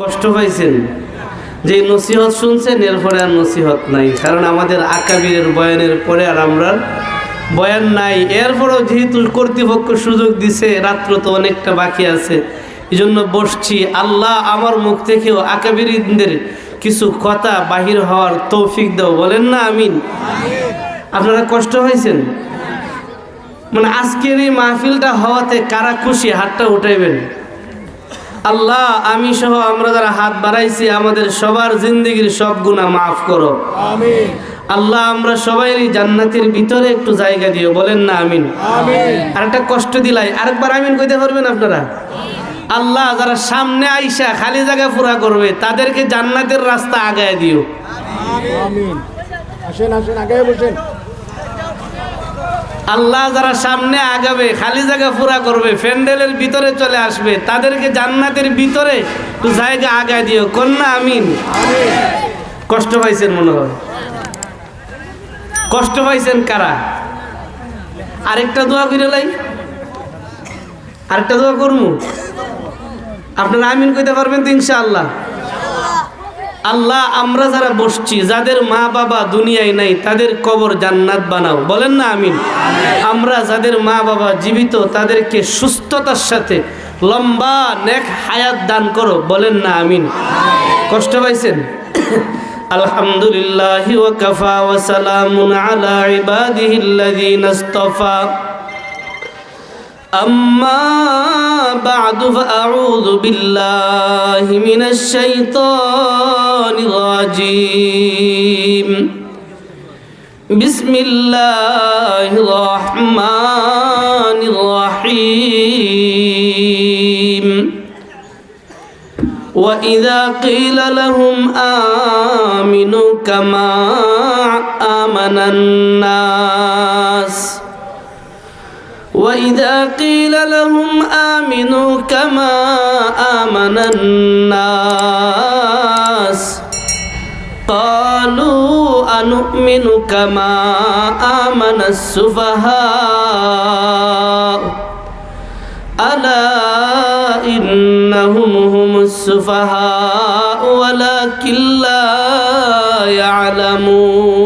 কষ্ট পাইছেন? যে নসিহত শুনছেন, এরপরে আর নসিহত নাই। কারণ আমাদের আকাবিরের বয়ানের পরে আর আমরা বয়ান নাই। এরপরেও যেহেতু কর্তৃপক্ষ সুযোগ দিছে, রাত্র তো অনেকটা বাকি আছে। এই জন্য বসছি। আল্লাহ আমার মুখ থেকেও আকাবিরদের কিছু কথা বাহির হওয়ার তৌফিক দাও। বলেন না, আমিন। আপনারা কষ্ট হয়েছেন? মানে আজকের এই মাহফিলটা হওয়াতে কারা খুশি? হাতটা উঠাইবেন। আল্লাহ আমি সহ আমরা যারা হাত বাড়াইছি আমাদের সবার জিন্দগির সব গুণা মাফ করো। আমিন। আল্লাহ আমরা সবাই জান্নাতের ভিতরে একটু জায়গা দিও বলেন না আমিন। আর একটা কষ্ট দিলাই আরেকবার আমিন কইতে পারবেন আপনারা? আল্লাহ যারা সামনে আইসা খালি জায়গা পুরা করবে তাদেরকে জান্নাতের রাস্তা আগায় দিও। আমিন। আসেন আসেন আগে বসেন। আল্লাহ যারা সামনে আগাবে, খালি জায়গা পুরা করবে, প্যান্ডেলের ভিতরে চলে আসবে, তাদেরকে জান্নাতের ভিতরে জায়গা আগায় দিও। কন্যা, আমিন। কষ্ট পাইছেন মনে হয়? কষ্ট পাইছেন কারা? আরেকটা দোয়া করে লাই। আরেকটা দোয়া করমু? আপনারা আমিন কইতে পারবেন তো ইনশাআল্লাহ। আল্লাহ, আমরা যারা বসছি, যাদের মা বাবা দুনিয়ায় নাই, তাদের কবর জান্নাত বানাও। বলেন না আমিন। আমরা যাদের মা বাবা জীবিত, তাদেরকে সুস্থতার সাথে লম্বা নেক হায়াত দান করো। বলেন না আমিন। কষ্ট পাইছেন? আলহামদুলিল্লাহ ওয়া সালামুন আলা ইবাদিহিল্লাযীনা ইসতাফা أما بعد فأعوذ بالله من الشيطان الرجيم. بسم الله الرحمن الرحيم. وإذا قيل لهم آمنوا كما آمن الناس وإذا قيل لهم آمنوا كما آمن الناس قالوا أنؤمن كما آمن السفهاء ألا إنهم هم السفهاء ولكن لا يعلمون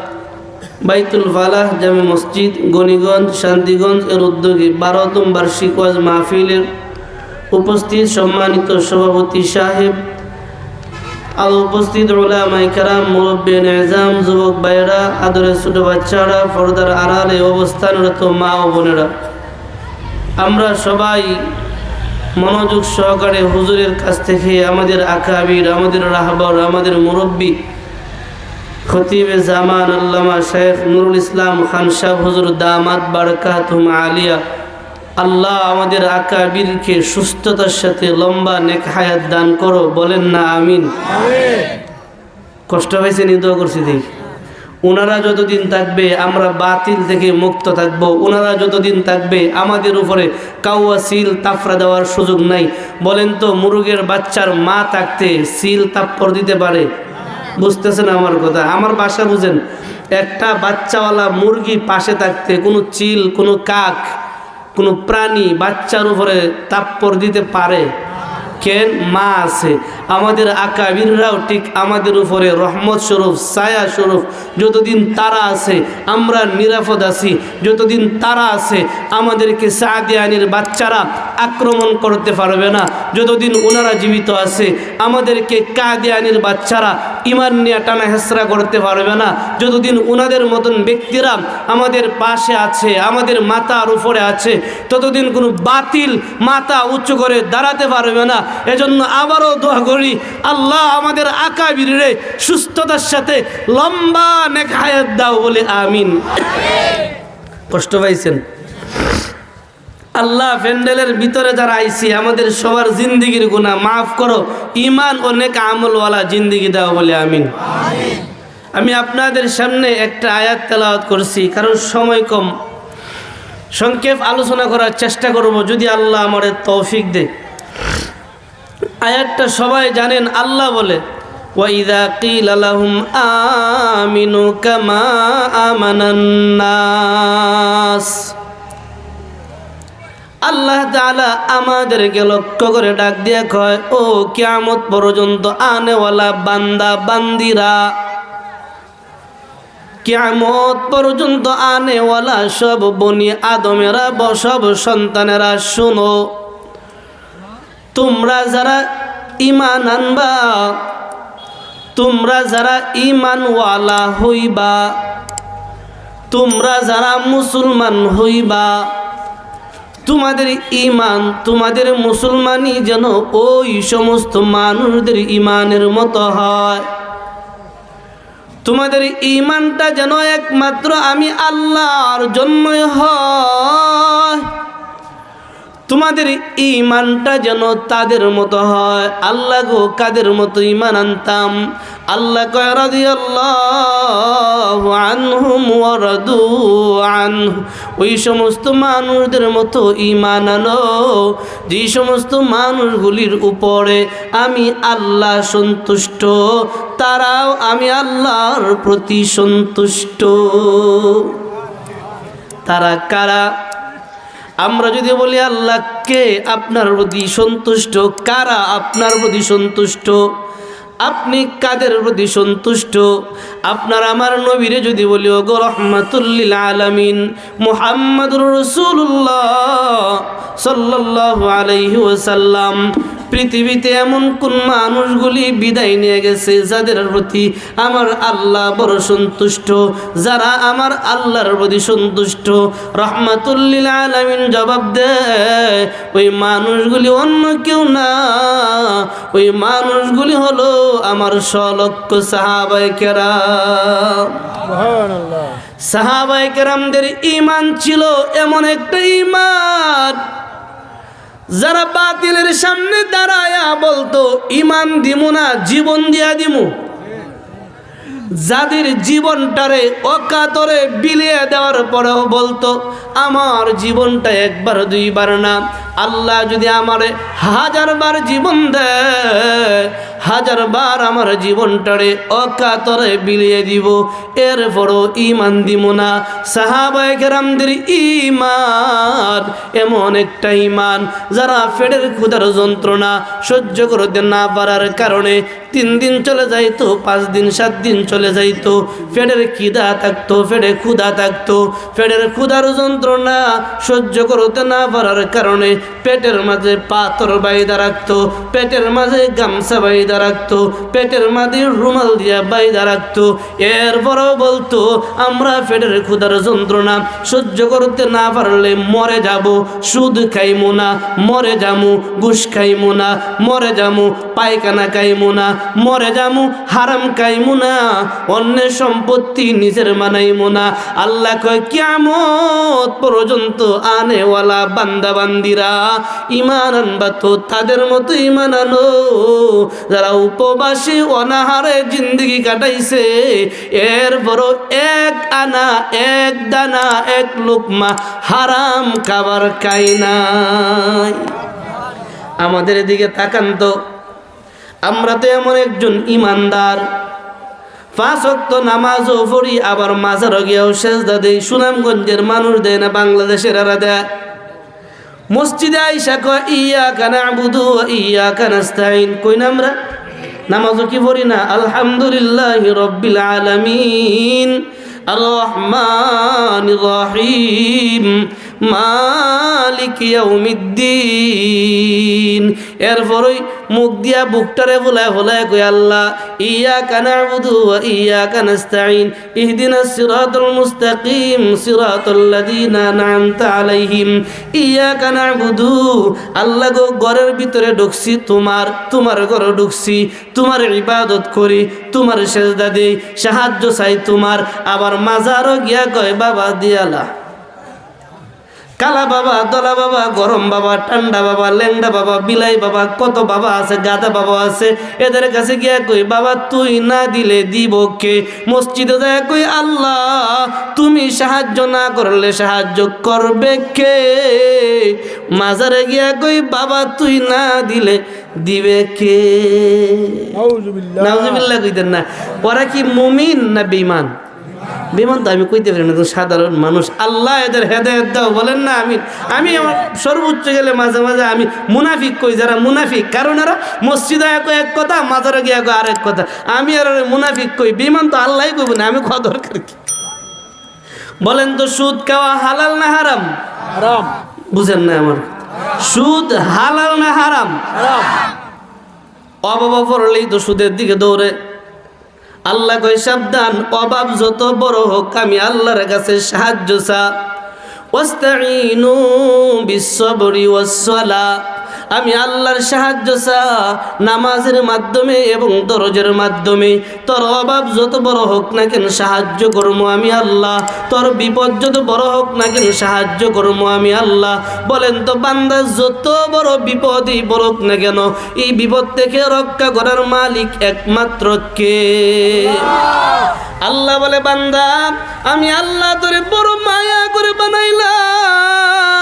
বাইতুল ফালাহ, জামে মসজিদ গণিগঞ্জ শান্তিগঞ্জ এর উদ্যোগে বারোতম বার্ষিক ওয়াজ মাহফিলের উপস্থিত সম্মানিত সভাপতি সাহেব, আর উপস্থিত ওলামাই কারাম, মুরব্বী নিজাম, যুবক ভাইয়েরা, আদরের ছোট বাচ্চারা, ফরদার আড়ালে অবস্থানরত মা ও বোনেরা। আমরা সবাই মনোযোগ সহকারে হুজুরের কাছ থেকে আমাদের আকাবির, আমাদের রাহবর, আমাদের মুরব্বী খতিবে জামান আল্লামা শেখ নুরুল ইসলাম খান সাহ হুজুর দামাত বারকাতুম আলিয়া। আল্লাহ আমাদের আকাবিরকে সুস্থতার সাথে লম্বা নেক হায়াত দান করো, বলেন না আমিন। কষ্ট হয়েছে নিদ করছি দেখি। ওনারা যতদিন থাকবে আমরা বাতিল থেকে মুক্ত থাকব। ওনারা যতদিন থাকবে আমাদের উপরে কাউয়া সিল তাফরা দেওয়ার সুযোগ নাই। বলেন তো, মুরগের বাচ্চার মা থাকতে সিল তাপ্পর দিতে পারে? বুঝতেছেন আমার কথা? আমার বাসা বুঝেন। একটা বাচ্চাওয়ালা মুরগি পাশে থাকতে কোনো চিল, কোনো কাক, কোনো প্রাণী বাচ্চার উপরে তাপ্পর দিতে পারে কেন মা আছে? আমাদের আকাবিররাও ঠিক আমাদের উপরে রহমত স্বরূপ, ছায়া স্বরূপ। যতদিন তারা আছে, আমরা নিরাপদ আছি। যতদিন তারা আছে, আমাদেরকে সাদিয়ানির বাচ্চারা আক্রমণ করতে পারবে না। যতদিন ওনারা জীবিত আছে, আমাদেরকে কাদিয়ানির বাচ্চারা ইমান নিয়ে টানা হেসরা করতে পারবে না। যতদিন ওনাদের মতন ব্যক্তিরা আমাদের পাশে আছে, আমাদের মাথার উপরে আছে, ততদিন কোনো বাতিল মাথা উঁচু করে দাঁড়াতে পারবে না। এজন্য আবারও দোয়া করি, আল্লাহ আমাদের আকাবিরে সুস্থতার সাথে লম্বা নেক হায়াত দাও বলে আমিন। কষ্ট পাইছেন? আল্লাহ প্যান্ডেলের ভিতরে যারা আইছি আমাদের সবার জিন্দিগির গুণা মাফ করো ইমান অনেক আমলওয়ালা জিন্দিগি দাও বলে আমিন। আমি আপনাদের সামনে একটা আয়াত তেলাওয়াত করছি, কারণ সময় কম। সংক্ষেপ আলোচনা করার চেষ্টা করব, যদি আল্লাহ আমার তৌফিক দে আয়াতটা সবাই জানেন, আল্লাহ বলে ওয়াইদা কিল আলাহুম আমিনু কামা আমানান্নাস আল্লাহ তাআলা আমাদেরকে লক্ষ্য করে ডাক দিয়ে কয়, ও কিয়ামত পর্যন্ত আনেওয়ালা বান্দা, বান্দিরা, কিয়ামত পর্যন্ত আনেওয়ালা সব বনি আদমেরা, সব সন্তানেরা, শুনো। তোমরা যারা ইমান আনবা, তোমরা যারা ইমানওয়ালা হইবা, তোমরা যারা মুসলমান হইবা, তোমাদের ইমান তোমাদের মুসলমানই যেন ওই সমস্ত মানুষদের ইমানের মতো হয়। তোমাদের ইমানটা যেন একমাত্র আমি আল্লাহর জন্যই হয়। তোমাদের ইমানটা যেন তাদের মতো হয়। আল্লাহ গো, কাদের মতো ইমান আনতাম? আল্লাহ কয়, রাদিয়াল্লাহু আনহুম ওয়া রাদু আনহু। ওই সমস্ত মানুষদের মতো ইমান আনো। যে সমস্ত মানুষগুলির উপরে আমি আল্লাহ সন্তুষ্ট, তারাও আমি আল্লাহর প্রতি সন্তুষ্ট। তারা কারা? আমরা যদি বলি, আল্লাহ কে আপনার প্রতি সন্তুষ্ট? কারা আপনার প্রতি সন্তুষ্ট? আপনি কাদের প্রতি সন্তুষ্ট? আপনার আমার নবীরে যদি বলি ও গো রহমাতুল্লিল আলমিন, মোহাম্মদুর রসুল্লাহ সাল্লাহ আলাইহি পৃথিবীতে এমন কোন মানুষগুলি বিদায় নিয়ে গেছে যাদের প্রতি আমার আল্লাহ বড় সন্তুষ্ট যারা আমার আল্লাহর প্রতি সন্তুষ্ট? রহমাতুল্লিল আলমিন জবাব দেয় ওই মানুষগুলি অন্য কেউ না। ওই মানুষগুলি হলো আমার সলক্ষ সাহাবাই কেরা সাহাবাই কেরামদের ইমান ছিল এমন একটা ইমান যারা বাতিলের সামনে দাঁড়ায়া বলতো, ইমান দিমু না, জীবন দিয়া দিমু। যাদের জীবনটারে অকাতরে বিলিয়ে দেওয়ার পরেও বলতো, আমার জীবনটা একবার, দুইবার না। আল্লাহ যদি আমারে হাজারবার জীবন দেয় হাজার বার আমার জীবনটারে অকাতরে বিলিয়ে দিব। এরপরও ইমান দিব না। সাহাবায় কেরামদের ইমান এমন একটা ইমান যারা ফেডের ক্ষুধার যন্ত্রণা সহ্য করতে না পারার কারণে তিন দিন চলে যাইতো, পাঁচ দিন, সাত দিন চলে যাইতো। ফেডের খিদা থাকতো, ফেডে ক্ষুদা থাকতো। ফেডের ক্ষুধার যন্ত্রণা সহ্য করতে না পারার কারণে পেটের মাঝে পাথর বাইদা রাখতো, পেটের মাঝে গামছা বাইদা রাখতো, পেটের মাদির রুমাল দিয়া বাইদা রাখতো। এরপরও বলতো, আমরা পেটের ক্ষুধার যন্ত্রণা সহ্য করতে না পারলে মরে যাব, সুদ খাইমু না, মরে যামু, ঘুষ খাইমু না, মরে যামু, পায়খানা খাইমু না, মরে যামু, হারাম খাইমু না, অন্যের সম্পত্তি নিজের মানাইমু না। আল্লাহ কয়, কিয়ামত পর্যন্ত আনেওয়ালা বান্দা বান্দিরা ইমান আনবা তো তাদের মতো ইমান আনো যারা উপবাসী অনাহারে জিন্দগি কাটাইছে, এরপরও এক আনা, এক দানা, এক লুকমা হারাম খাবার খাই নাই। আমাদের দিকে তাকান তো। আমরা তো এমন একজন ইমানদার। পাঁচ অক্ত নামাজও পড়ি, আবার মাঝার গিয়েও দেই, সুনামগঞ্জের মানুষ দেয় না, বাংলাদেশের এরা দেয় মসজিদে আইসা কয় ইয়া কানা আবুদু ইয়া কানাস্তাইন কই না আমরা? নামাজও কি পড়ি না? আলহামদুলিল্লাহ রব্বিল আলামিন। রহমান রহিম। মালিক ইয়াউমিদ্দিন। এরপরই মুখ দিয়া বুকটারে বলায় বলায় কই আল্লাহ ইয়া কানা আবুদু ইয়া কানাস্তাইন ইহদিনাস সিরাতাল মুস্তাকিম, সিরাতাল লাযিনা আন'আমতা আলাইহিম ইয়া কানা আবুদু আল্লাহ গো ঘরের ভিতরে ঢুকছি, তোমার তোমার ঘরে ঢুকছি, তোমার ইবাদত করি, তোমার সেজদা দেই, সাহায্য চাই তোমার, আবার মাজারও গিয়া কয়, বাবা দিয়ালা কালা বাবা দলা বাবা গরম বাবা ঠান্ডা বাবা ল্যাংডা বাবা বিলাই বাবা কত বাবা আছে গাদা বাবা আছে। এদের কাছে গিয়া কই বাবা তুই না দিলে দিব কে? মসজিদে যায় কই আল্লাহ তুমি সাহায্য না করলে সাহায্য করবে কে? মাজারে গিয়া কই বাবা তুই না দিলে দিবে কে? নাউজুবিল্লাহ। নাউজুবিল্লাহ কইতেন না। ওরা কি মুমিন না বেঈমান? বেমান তো আমি কইতে পারি না তো সাধারণ মানুষ আল্লাহ এদের হেদায়ত দাও বলেন না আমি আমি আমার সর্বোচ্চ গেলে মাঝে মাঝে আমি মুনাফিক কই যারা মুনাফিক কারণ এরা মসজিদে এক এক কথা মাজারে গিয়ে এক আরেক কথা। আমি আর মুনাফিক কই বিমান তো আল্লাহ কইব না আমি খাওয়া দরকার কি? বলেন তো সুদ খাওয়া হালাল না হারাম? হারাম। বুঝেন না আমার। সুদ হালাল না হারাম? হারাম। অভাব পড়লেই তো সুদের দিকে দৌড়ে। আল্লাহ কই সাবধান, অভাব যত বড় হোক, আমি আল্লাহর কাছে সাহায্য চা। ওয়াস্তাইনু বিশ্ববরী ওয়াসসালা। আমি আল্লাহর সাহায্য চা নামাজের মাধ্যমে এবং দরজের মাধ্যমে তোর অভাব যত বড় হোক না কেন সাহায্য করব আমি আল্লাহ। তোর বিপদ যত বড় হোক না কেন সাহায্য করব আমি আল্লাহ। বলেন তো বান্দা, যত বড় বিপদই বড় না কেন, এই বিপদ থেকে রক্ষা করার মালিক একমাত্র কে? আল্লাহ বলে, বান্দা, আমি আল্লাহ তোরে বড় মায়া করে বানাইলাম।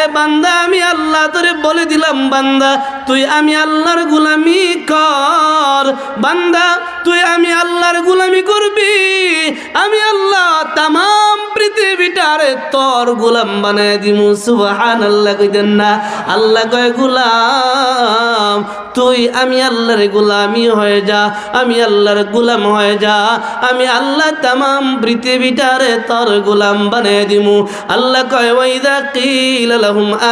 এ বান্দা আমি আল্লাহ তোরে বলে দিলাম বান্দা। তুই আমি আল্লাহর গুলামি কর। বান্দা তুই আমি আল্লাহর গুলামি করবি? আমি আল্লাহ তামাম পৃথিবীটারে তোর গুলাম বানায় দিমু সুবহান আল্লাহ কইতেন না। আল্লাহ কয়, গুলাম, তুই আমি আল্লাহর গুলামি হয়ে যা, আমি আল্লাহর গুলাম হয়ে যা, আমি আল্লাহ তামাম পৃথিবীটারে তোর গুলাম বানায় দিমু। আল্লাহ কয়, ওয়াইদা কিল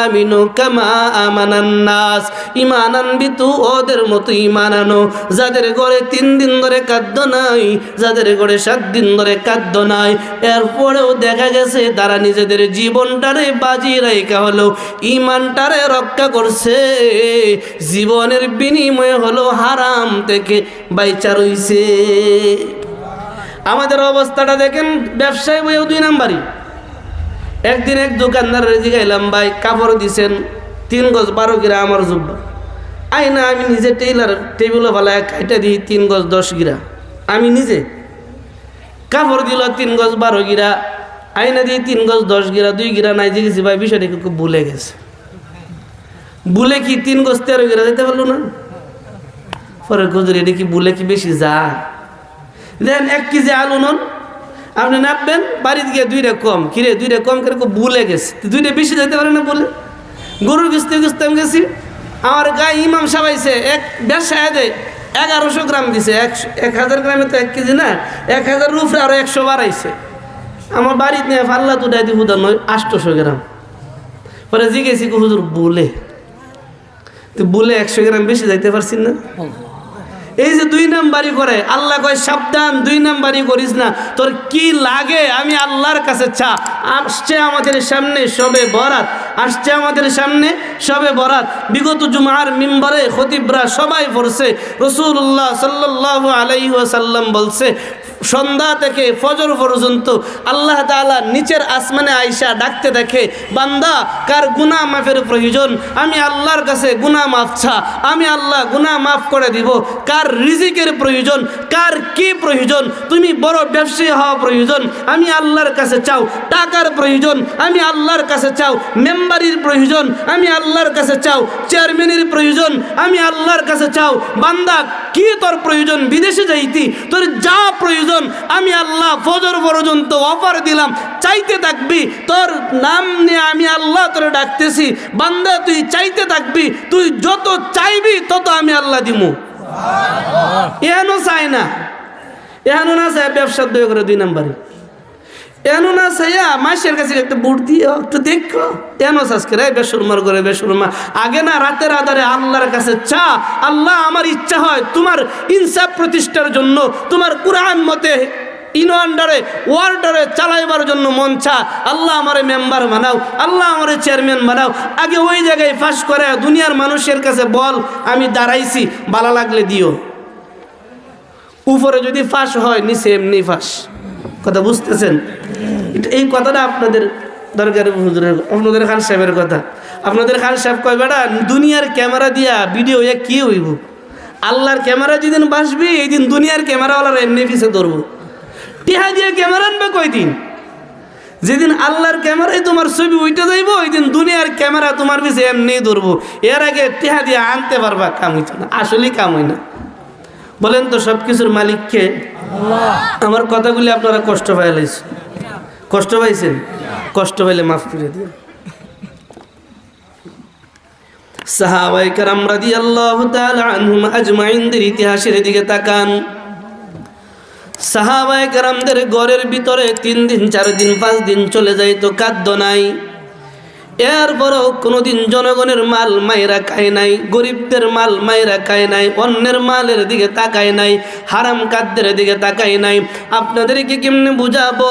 আমিনু কামা আমানান নাস। ঈমান আনবি তু ওদের মতো ঈমান আনো। যাদের ঘরে তিন দিন ধরে খাদ্য নাই, যাদের ঘরে সাত দিন ধরে খাদ্য নাই। এরপরেও দেখা গেছে তারা নিজেদের জীবনটারে বাজি রাইকা হলো ইমানটারে রক্ষা করছে। জীবনের বিনিময়ে হলো হারাম থেকে বাইচা রইছে। আমাদের অবস্থাটা দেখেন, ব্যবসায় বইও দুই নাম্বারই। একদিন এক দোকানদারের জিগাইলাম ভাই, কাপড় দিছেন, তিন গজ বারো গিরা আমার জুব্বা। আই না, আমি নিজে টেইলার টেবিলও ভালো কাইটা দিই তিন গজ দশ গিরা। আমি নিজে কাপড় দিল তিন গজ বারো গিরা আইনা দিয়ে তিন গজ দশ গিরা, দুই গিরা, নাই যে গেছি ভাই, বিষয়টা খুব ভুলে গেছে। বুলে কি তিন গজ তেরো গিরা যেতে পারল না? পরে গজুর এটা কি বুলে কি বেশি যায়? দেন এক কেজি আলু নন, আপনি নামবেন বাড়িতে গিয়ে দুইটা কম। কিরে, দুইটা কম করে ভুলে গেছে। দুইটা বেশি যেতে পারে না বলে? গরুর কিস্তি কিস্তি আমি গেছি। আমার গায়ে ইমাম সাবাইছে এক ব্যবসায় দেয় এগারোশো গ্রাম দিছে একশো এক হাজার গ্রামে তো এক কেজি না, এক হাজার রুফে আরও একশো বাড়াইছে আমার বাড়িতে নিয়ে ফাল্লা তো ডাই দিব নয় আটশোশো গ্রাম। পরে গো হুজুর বলে। তো বলে একশো গ্রাম বেশি যাইতে পারছি না। এই যে দুই নাম্বারই করে, আল্লাহ কয়, সাবধান, দুই নাম্বারই করিস না। তোর কি লাগে, আমি আল্লাহর কাছে চা। আসছে আমাদের সামনে সবে বরাত। আসছে আমাদের সামনে। সবে বরাত। বিগত জুমার মিম্বারে খতিবরা সবাই পড়ছে। রসুল্লাহ সাল্লাহ আলাইসাল্লাম বলছে, সন্ধ্যা থেকে ফজর পর্যন্ত আল্লাহ তাআলা নিচের আসমানে আইসা ডাকতে দেখে, বান্দা, কার গুনাহ মাফের প্রয়োজন? আমি আল্লাহর কাছে গুনাহ মাফ ছা আমি আল্লাহ গুনাহ মাফ করে দিব। কার রিজিকের প্রয়োজন? কার কি প্রয়োজন? তুমি বড় ব্যবসায়ী হওয়া প্রয়োজন। আমি আল্লাহর কাছে চাও, টাকার প্রয়োজন। আমি আল্লাহর কাছে চাও মেম্বারির প্রয়োজন, আমি আল্লাহর কাছে চাও। চেয়ারম্যানের প্রয়োজন, আমি আল্লাহর কাছে চাও। বান্দা, কি তোর প্রয়োজন? বিদেশে যাইতি, তোর যা প্রয়োজন, আমি আল্লাহ ফজর পর্যন্ত অফার দিলাম। চাইতে থাকবি, তোর নাম নিয়ে আমি আল্লাহ তোরে ডাকতেছি। বান্দা, তুই চাইতে থাকবি, তুই যত চাইবি, তত আমি আল্লাহ দিমু। এহানো চাই না। এহানো না চাই ব্যবসার দয়া করে দুই নাম্বারে। এনো না চাইয়া মাসের কাছে একটা বুট দিয়ে একটু দেখো। এনো আজকে রে, বেসরমার করে বেসরমা। আগে না রাতের আধারে আল্লাহর কাছে চা, আল্লাহ আমার ইচ্ছা হয় তোমার ইনসাফ প্রতিষ্ঠার জন্য, তোমার কোরআন মতে ইনো আন্ডারে ওয়ার্ডারে চালাইবার জন্য মন চা। আল্লাহ আমারে মেম্বার বানাও, আল্লাহ আমারে চেয়ারম্যান বানাও। আগে ওই জায়গায় ফাঁস করে, দুনিয়ার মানুষের কাছে বল, আমি দাঁড়াইছি, বালা লাগলে দিও। উপরে যদি ফাঁস হয়, নিচে এমনি ফাঁস। কথা বুঝতেছেন? এই কথাটা আপনাদের দরকারি আপনাদের খান সাহেবের কথা। আপনাদের খান সাহেব কয় বেড়া দুনিয়ার ক্যামেরা দিয়া ভিডিও এ কি হইব? আল্লাহর ক্যামেরা যেদিন বাসবি এই দিন দুনিয়ার ক্যামেরাওয়ালার এমনি পিছে ধরবো। টিহা দিয়ে ক্যামেরা আনবে কয়দিন? যেদিন আল্লাহর ক্যামেরায় তোমার ছবি উঠে যাইব ওই দিন দুনিয়ার ক্যামেরা তোমার পিছে এমনি ধরবো। এর আগে টিহা দিয়ে আনতে পারবা, কাম হইতো না। আসলেই কাম হয় না। বলেন তো সব কিছুর মালিককে আমার কথাগুলি আপনারা কষ্ট পাইলেছেন কষ্ট পাইছেন? কষ্ট পাইলে মাফ করে আজমাইনদের ইতিহাসের দিকে তাকান। ঘরের ভিতরে তিন দিন, চার দিন, পাঁচ দিন চলে যায় তো খাদ্য নাই। এরপরও কোনোদিন জনগণের মাল মায়েরা খায় নাই, গরিবদের মাল মায়েরা খায় নাই, অন্যের মালের দিকে তাকায় নাই, হারাম কাদ্যের দিকে তাকায় নাই। আপনাদেরকে কেমনে বুঝাবো?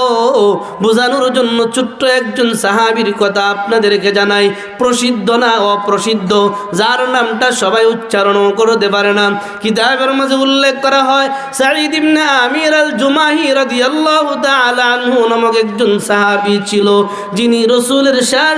বোঝানোর জন্য ছোট্ট একজন সাহাবির কথা আপনাদেরকে জানাই। প্রসিদ্ধ না অপ্রসিদ্ধ? যার নামটা সবাই উচ্চারণ করতে পারে না। কিতাবের মাঝে উল্লেখ করা হয়, সাঈদ ইবনে আমির আল জুমাহি রাদিয়াল্লাহু তাআলা আনহু নামক একজন সাহাবী ছিল, যিনি রসুলের শেষ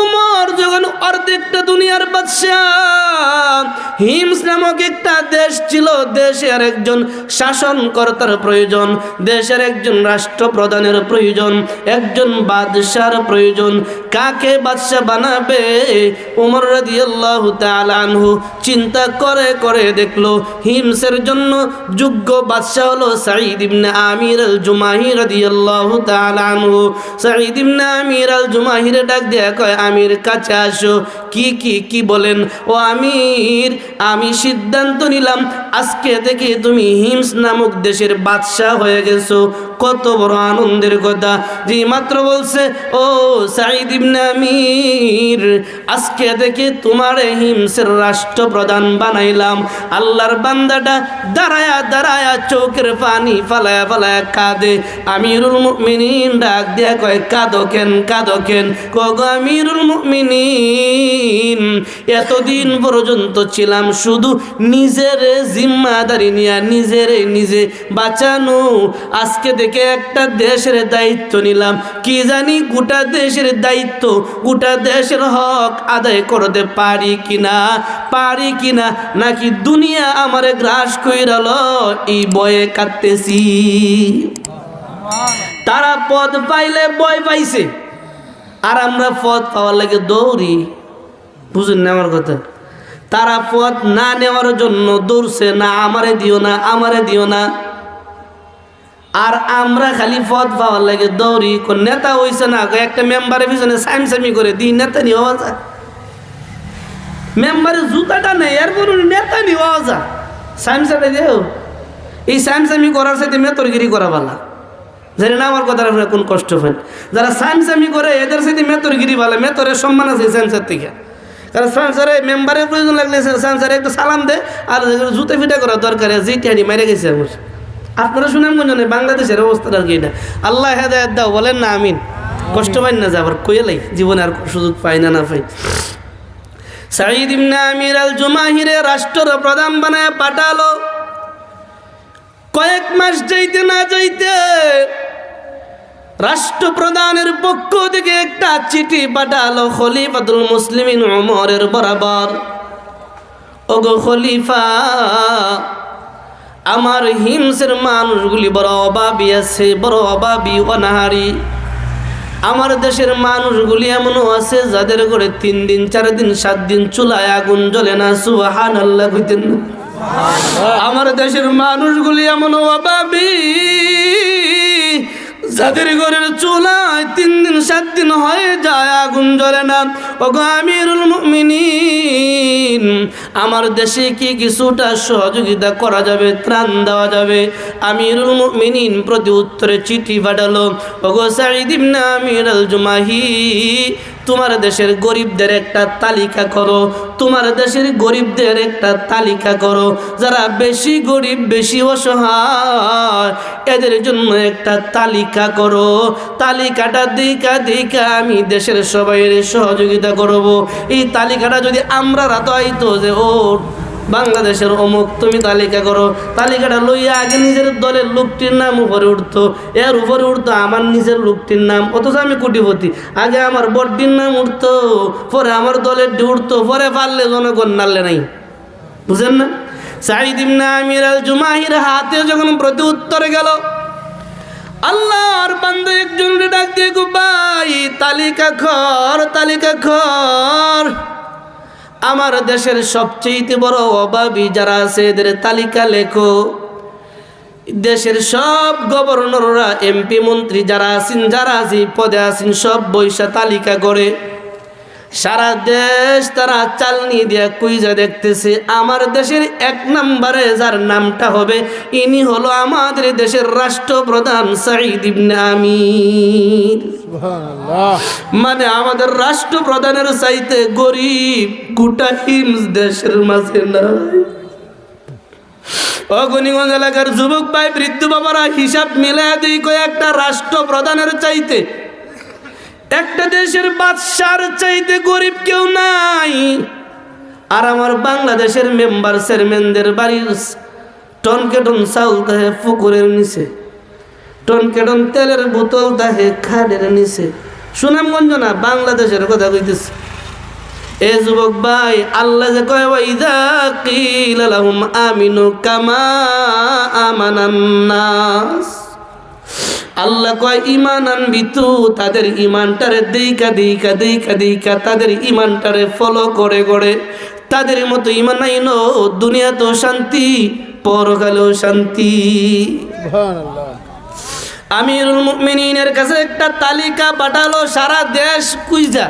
উমর যখন অর্ধেকটা দুনিয়ার বাদশাহ, হিমস নামক একটা দেশ ছিল, দেশের একজন শাসনকর্তার প্রয়োজন, দেশের একজন রাষ্ট্রপ্রধানের প্রয়োজন, একজন বাদশার প্রয়োজন। কাকে বাদশাহ বানাবে? উমর রাদিয়াল্লাহু তাআলা আনহু চিন্তা করে করে দেখল, হিমসের জন্য যোগ্য বাদশাহ হলো সাঈদ ইবনে আমির আল জুমাহি রাদিয়াল্লাহু তাআলা আনহু। সাঈদ ইবনে আমির আল জুমাহিরে ডাক দিয়ে কয় আমির কাছে আসো। কি কি কি বলেন? ও আমির, আমি সিদ্ধান্ত নিলাম, আজকে থেকে তুমি হিমস নামক দেশের বাদশাহ হয়ে গেছো। কত বড় আনন্দের কথা। যে মাত্র বলছে, ও সাঈদ ইবনে আমির, আজকে থেকে তোমার হিমসের রাষ্ট্রপ্রধান বানাইলাম। আল্লাহর বান্দাটা দাঁড়ায়া দাঁড়ায়া চোখের পানি ফালায়া ফালায়া কাঁদে। আমিরুল মুমিনিন ডাক দিয়া কয়, কাঁদো কেন কাঁদো কেন? কগ আমিরুল মুমিনিন, এতদিন পর্যন্ত ছিলাম শুধু নিজের জিম্মাদারি নিয়ে, নিজের নিজে বাঁচানো। আজকে থেকে একটা দেশের দায়িত্ব নিলাম। কি জানি গোটা দেশের দায়িত্ব, গোটা দেশের হক আদায় করতে পারি কিনা? পারি কিনা? নাকি দুনিয়া আমারে গ্রাস কইরাল এই বয়ে কাঁদতেছি তারা পদ পাইলে বয় পাইছে, আর আমরা পদ পাওয়ার লাগে দৌড়ি। বুঝুন না আমার কথা? তারা পথ না নেওয়ার জন্য দৌড়ছে না, আমারে দিও না, আমারে দিও না। আর আমরা খালি পদ পাওয়ার লাগে দৌড়ি, কোন নেতা হইছে না একটা মেম্বারের পিছনে সাইমসামি করে দিই, নেতা নিয়ে হওয়া যায়। মেম্বারের জুতাটা নেই, এরপর নেতা নিয়ে হওয়া যায়। সাইমসাটা দেও এই সাইমসামি করার সাথে মেতরগিরি করা ভালা। জানি না আমার কথার আপনার কোন কষ্ট হয়। যারা সাইমসামি করে, এদের সাথে মেতরগিরি ভালো, মেতরের সম্মান আছে সাইন্সের থেকে। কারণ সাইন্সারে মেম্বারের প্রয়োজন লাগলে সাইন্সারে একটু সালাম দে আর জুতে ফিটা করা দরকার যেটি আনি মেরে গেছে আমার। আপনারা শুনাম জানে বাংলাদেশের অবস্থাটা কি এটা। আল্লাহ হেদায়ত দাও, বলেন না আমিন। কষ্ট পাই না যাবার কইলাই জীবনে আর সুযোগ পাই না না পাই। সাঈদ ইবনে আমির আল জুমাহিরে রাষ্ট্র প্রধান বানায় পাঠালো। কয়েক মাস যাইতে না যাইতে রাষ্ট্রপ্রধানের পক্ষ থেকে একটা চিঠি পাঠালো খলিফাতুল মুসলিমিন ওমরের বরাবর। ওগো খলিফা আমার হিমসের মানুষগুলি বড় অভাবী আছে, বড় অভাবী অনাহারি আমার দেশের মানুষগুলি এমনও আছে যাদের করে তিন দিন, চার দিন, সাত দিন চুলায় আগুন জ্বলে না সুহান আল্লাহ কইতেন। না আমার দেশের মানুষগুলি এমন অভাবী যাদের ঘরের চুলায় তিন দিন, সাত দিন হয়ে যায়, আগুন জ্বলে না। ওগো আমিরুল মুমিনিন আমার দেশে কি কিছুটা সহযোগিতা করা যাবে? ত্রাণ দেওয়া যাবে? আমিরুল মিনিন প্রতি উত্তরে চিঠি পাঠালো, ওগো সাইদিম না আমির আল জুমাহি তোমার দেশের গরিবদের একটা তালিকা করো। তোমার দেশের গরিবদের একটা তালিকা করো। যারা বেশি গরিব, বেশি অসহায়, এদের জন্য একটা তালিকা করো। তালিকাটা দিকা দিকা আমি দেশের সবাই সহযোগিতা করব। এই তালিকাটা যদি আমরা রাত আইতো যে ও বাংলাদেশের অমুক, তুমি তালিকা করো। তালিকাটা লইয়া আগে নিজের দলের লোকটির নাম উপরে উঠতো। এর উপরে উঠতো আমার নিজের লোকটির নাম, অথচ আমি কোটিপতি। আগে আমার বড্ডির নাম উঠতো, পরে আমার দলের উঠতো, পরে পারলে জনগণ নাড়লে নাই। বুঝেন না? সাইদ ইবনে আমির আল জুমাহির হাতে যখন প্রতি উত্তরে গেল, আল্লাহর বান্দা একজন ডাক দিয়ে ভাই তালিকা খর তালিকা খর আমার দেশের সবচেয়ে বড় অভাবী যারা আছে, এদের তালিকা লেখো। দেশের সব গভর্নররা, এমপি, মন্ত্রী যারা আছেন, যারা আছে, পদে আছেন, সব বৈশা তালিকা করে সারা দেশ তারা চালনি দিয়া কুইজা দেখতেছে। আমার দেশের এক নম্বরে যার নামটা হবে ইনি হলো আমাদের দেশের রাষ্ট্রপ্রধান সাঈদ ইবনে আমির। মানে আমাদের রাষ্ট্রপ্রধানের চাইতে গরিব গোটা হিমস দেশের মাঝে নাই। অগণিগঞ্জ এলাকার যুবক ভাই বৃদ্ধ বাবারা হিসাব মিলাই দিই কয়েকটা রাষ্ট্রপ্রধানের চাইতে একটা দেশের বাদশার চাইতে গরিব কেউ নাই। আর আমার বাংলাদেশের মেম্বার চেয়ারম্যানদের বাড়ির টন চাউল তাহে পুকুরের নিচে, টন তেলের বোতল তাহে খাটের নিচে। সুনামগঞ্জ না, বাংলাদেশের কথা কইতেছে। এ যুবক ভাই, আল্লাহ যে কয় ওয়া ইযা কিলা লাহুম আমিনু কামা আমানান নাস আল্লাহ কয় ইমান আনবি তু? তাদের ইমানটারে দেইকা দেইকা দেইকা দেইকা তাদের ইমানটারে ফলো করে করে তাদের মতো ইমান আইন দুনিয়াতেও শান্তি পরকালেও শান্তি। আমিরুল মুমিনিনের কাছে একটা তালিকা পাঠালো সারা দেশ কুইজা।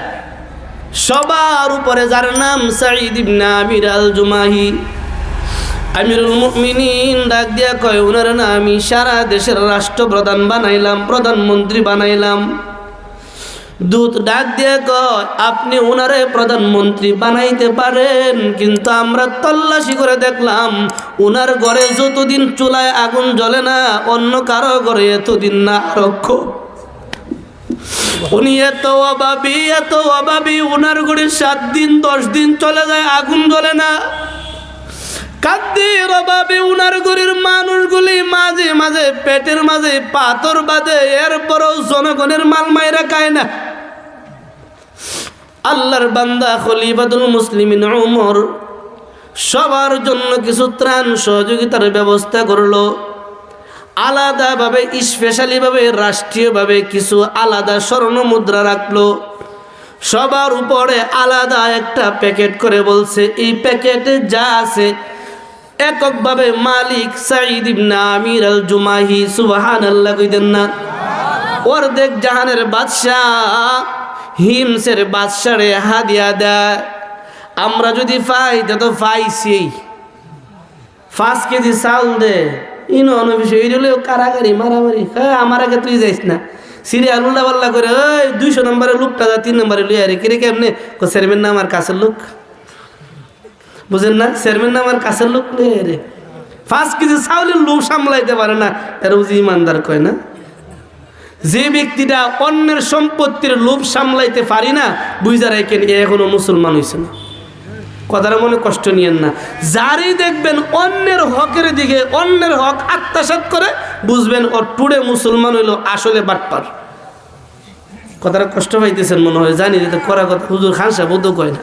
সবার উপরে যার নাম সাঈদ ইবনে আমির আল জুমাহি আমিরুল মুমিনিন ডাক দিয়া কয় ওনার না আমি সারা দেশের রাষ্ট্রপ্রধান বানাইলাম, প্রধানমন্ত্রী বানাইলাম। দূত ডাক দিয়ে কয়, আপনি ওনারে প্রধানমন্ত্রী বানাইতে পারেন, কিন্তু আমরা তল্লাশি করে দেখলাম ওনার ঘরে যতদিন চুলায় আগুন জ্বলে না, অন্য কারও ঘরে এতদিন না রক্ষ উনি এত অভাবী এত অভাবী ওনার ঘরে সাত দিন, দশ দিন চলে যায়, আগুন জ্বলে না। উনার মানুষগুলি মাঝে মাঝে পেটের মাঝে পাথর বাঁধে জনগণের না। বান্দা সবার জন্য কিছু ত্রাণ সহযোগিতার ব্যবস্থা করল। আলাদাভাবে স্পেশালিভাবে রাষ্ট্রীয়ভাবে কিছু আলাদা স্বর্ণ মুদ্রা রাখল। সবার উপরে আলাদা একটা প্যাকেট করে বলছে, এই প্যাকেটে যা আছে এককভাবে মালিক সাঈদ ইবনে আমির আল জুমাহি সুবহানাল্লাহ কইতেন না। অর্ধেক জাহানের বাদশাহ হিমসের বাদশারে হাদিয়া দেয়। আমরা যদি পাই তা তো পাইছি। পাঁচ কেজি চাউল দে। ইনো অনবিষয় এই হলেও কারাগারি, মারামারি। হ্যাঁ আমার আগে তুই যাইস না। সিরিয়াল উল্লা পাল্লা করে ওই দুইশো নম্বরে লোকটা তিন নম্বরে লুই আরে কিরে কেমনে? চেয়ারম্যান না, আমার কাছের লোক। বুঝেন না? চেয়ারম্যান না আমার কাছের লোক লুই রে। পাঁচ কেজি চাউলের লোক সামলাইতে পারে না, এর বুঝি ইমানদার কয় না? যে ব্যক্তিটা অন্যের সম্পত্তির লোভ সামলাইতে পারি না, বুঝা রাখেন এ এখনও মুসলমান হয়েছে না। কথাটা মনে কষ্ট নিয়েন না। যারই দেখবেন অন্যের হকের দিকে অন্যের হক আত্মসাত করে, বুঝবেন ও টুডে মুসলমান হইল আসলে বাটপার। কথাটা কষ্ট পাইতেছেন মনে হয়, জানি যে করা কথা হুজুর খান সাহেব কয় না।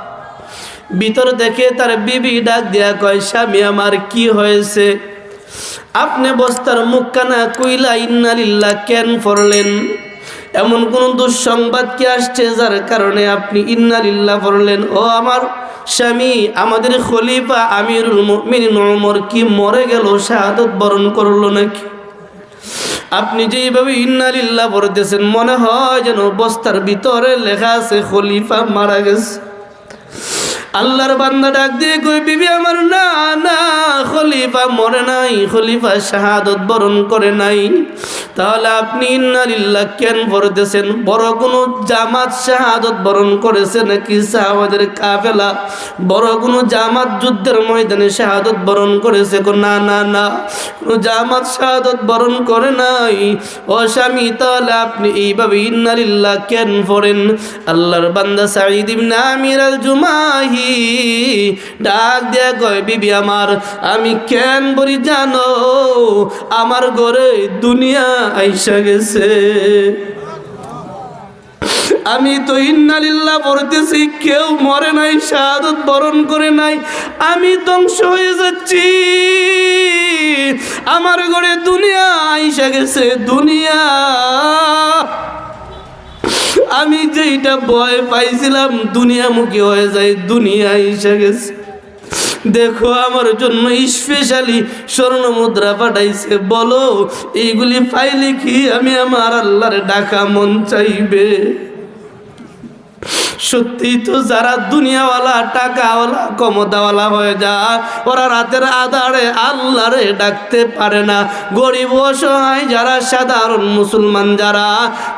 ভিতর দেখে তার বিবি ডাক দিয়া কয়, স্বামী, আমার কি হয়েছে? আপনি বস্তার মুখখানা কুইলা, ইন্না লিল্লাহ, কেন পড়লেন? এমন কোন দুঃসংবাদ কি আসছে যার কারণে আপনি ইন্না লিল্লাহ পড়লেন? ও আমার স্বামী, আমাদের খলিফা আমিরুল মুমিনিন ওমর কি মরে গেল, শাহাদত বরণ করল নাকি? আপনি যেভাবে ইন্নালিল্লাহ পড়তেছেন, মনে হয় যেন বস্তার ভিতরে লেখা আছে, খলিফা মারা গেছে। আল্লাহর বান্দা ডাক দিয়ে কই বিবি আমার না না খলিফা মরে নাই, খলিফা শাহাদত বরণ করে নাই। তাহলে আপনি ইন্নালিল্লাহ কেন পড়তেছেন বড় কোনো জামাত শাহাদত বরণ করেছে নাকি সাহাবাদের কাফেলা? বড় কোনো জামাত যুদ্ধের ময়দানে শাহাদত বরণ করেছে না না না। কোনো জামাত শাহাদত বরণ করে নাই। ও স্বামী, তাহলে আপনি এইভাবে ইন্নালিল্লাহ কেন পড়েন? আল্লাহর বান্দা সাঈদ ইবনে আমির আল জুমাহি ডাক দেয়া কয়, বিবি আমার, আমি কেন বলি জানো? আমার ঘরে দুনিয়া আইসা আমি তো ইন্নালিল্লাহ পড়তেছি, কেউ মরে নাই, শাহাদত বরণ করে নাই, আমি ধ্বংস হয়ে যাচ্ছি। আমার ঘরে দুনিয়া আইসা গেছে, দুনিয়া। আমি যেইটা ভয় পাইছিলাম, দুনিয়ামুখী হয়ে যায়, দুনিয়া আইসা গেছে। দেখো আমার জন্য স্পেশালি স্বর্ণ মুদ্রা পাঠাইছে, বলো, এইগুলি পাইলে কি আমি আমার আল্লাহর ডাকা মন চাইবে? সত্যি তো যারা দুনিয়াওয়ালা টাকাওয়ালা ক্ষমতাওয়ালা হয়ে যায় ওরা রাতের আধারে আল্লাহরে ডাকতে পারে না। গরিব অসহায় যারা সাধারণ মুসলমান যারা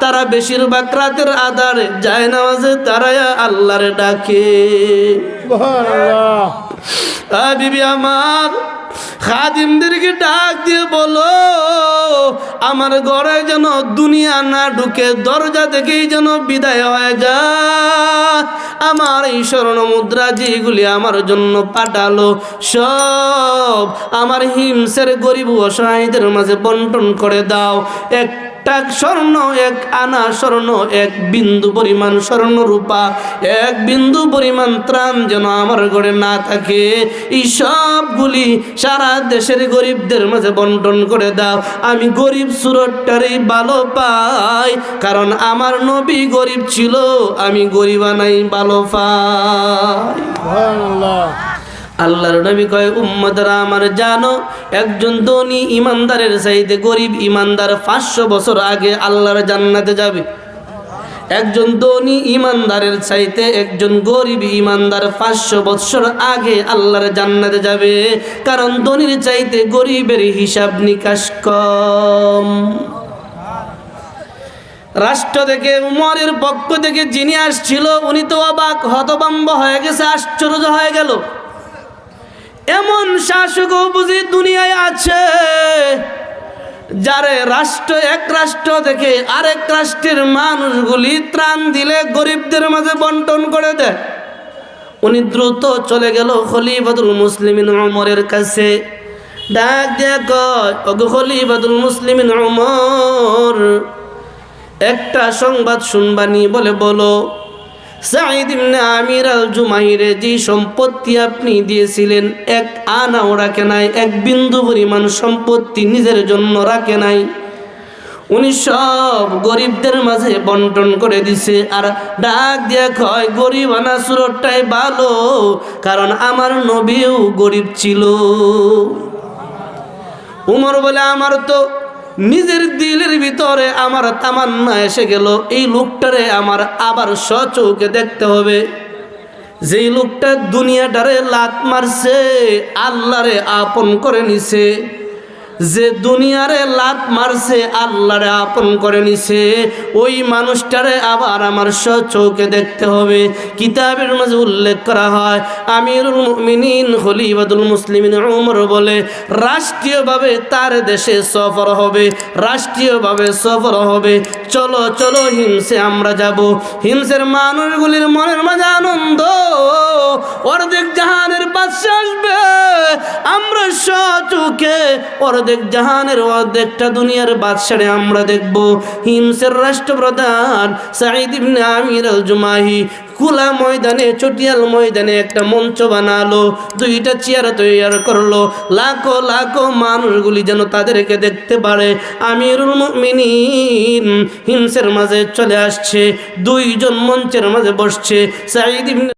তারা বেশিরভাগ রাতের আধারে যায় না নামাজে তারাই আল্লাহরে ডাকে। বিবি আমার খাদিমদেরকে ডাক দিয়ে বলো, আমার ঘরে যেন দুনিয়া না ঢুকে, দরজা থেকেই যেন বিদায় হয়ে যা আমার এই স্বর্ণ মুদ্রা যেগুলি আমার জন্য পাঠালো, সব আমার হিমসের গরিব অসহায়দের মাঝে বন্টন করে দাও। এক টাক স্বর্ণ, এক আনা স্বর্ণ, এক বিন্দু পরিমাণ স্বর্ণ রূপা, এক বিন্দু পরিমাণ ত্রাণ যেন আমার ঘরে না থাকে। এই সবগুলি সারা দেশের গরিবদের মাঝে বন্টন করে দাও। আমি গরিব সুরটটারই ভালো পাই, কারণ আমার নবী গরিব ছিল, আমি গরিবা নাই ভালো পাই। আল্লাহর নবী কয়, উম্মতরা আমার জানো, একজন ধনী ইমানদারের চাইতে গরিব ইমানদার পাঁচশো বছর আগে আল্লাহর জান্নাতে যাবে। একজন ধনী ইমানদারের চাইতে একজন গরিব ইমানদার পাঁচশো বছর আগে আল্লাহর জান্নাতে যাবে। কারণ ধনীর চাইতে গরিবের হিসাব নিকাশ কম। রাষ্ট্র থেকে, উমরের পক্ষ থেকে যিনি আসছিল, উনি তো অবাক হতবম্ব হয়ে গেছে, আশ্চর্য হয়ে গেল। এমন শাসকও বুঝি দুনিয়ায় আছে, যারে রাষ্ট্র, এক রাষ্ট্র থেকে আরেক রাষ্ট্রের মানুষগুলি ত্রাণ দিলে গরিবদের মাঝে বন্টন করে দেয়। উনি দ্রুত চলে গেল খলিফাতুল মুসলিমিন ওমরের কাছে। ডাক দেখ খলিফাতুল মুসলিমিন ওমর একটা সংবাদ শুনবানি বলে বলো সাঈদ ইবনে আমির আল জুমাইরে যে সম্পত্তি আপনি দিয়েছিলেন, এক এক বিন্দু পরিমাণ সম্পত্তি নিজের জন্য রাখে নাই। উনি সব গরিবদের মাঝে বন্টন করে দিছে, আর ডাক দিয়া গরিব আনা সুরটাই ভালো, কারণ আমার নবীও গরিব ছিল। উমর বলে, আমার তো নিজের দিলের ভিতরে আমার তামান্না এসে গেল। এই লোকটারে আমার আবার সচৌকে দেখতে হবে। যেই লোকটা দুনিয়াটারে লাত মারছে, আল্লাহরে আপন করে নিছে। যে দুনিয়ারে লাত মারছে, আল্লাহরে আপন করে নিছে। ওই মানুষটারে আবার আমার সচৌকে দেখতে হবে। কিতাবের মাঝে উল্লেখ করা হয়, আমিরুল মুমিনিন খলিফাতুল মুসলিমিন উমর বলে, রাষ্ট্রীয়ভাবে তার দেশে সফর হবে, রাষ্ট্রীয়ভাবে সফর হবে। চলো চলো হিমসে আমরা যাব। হিমসের মানুষগুলির মনের মাঝে আনন্দ। অর্ধেক জাহানের বাদশা আসবে। আমরা সচুকে অর্ধেক জাহানের, অর্ধেকটা দুনিয়ার বাদশারে আমরা দেখব। হিমসের রাষ্ট্রপ্রধান সাঈদ ইবনে আমির আল জুমাহি খোলা ময়দানে, চটিয়াল ময়দানে একটা মঞ্চ বানালো, দুইটা চেয়ার তৈরি করল। লাখো লাখো মানুষগুলি যেন তাদেরকে দেখতে পারে। আমিরুল মুমিনিন হিমসের মাঝে চলে আসছে, দুইজন মঞ্চের মাঝে বসছে। সাঈদ ইবনে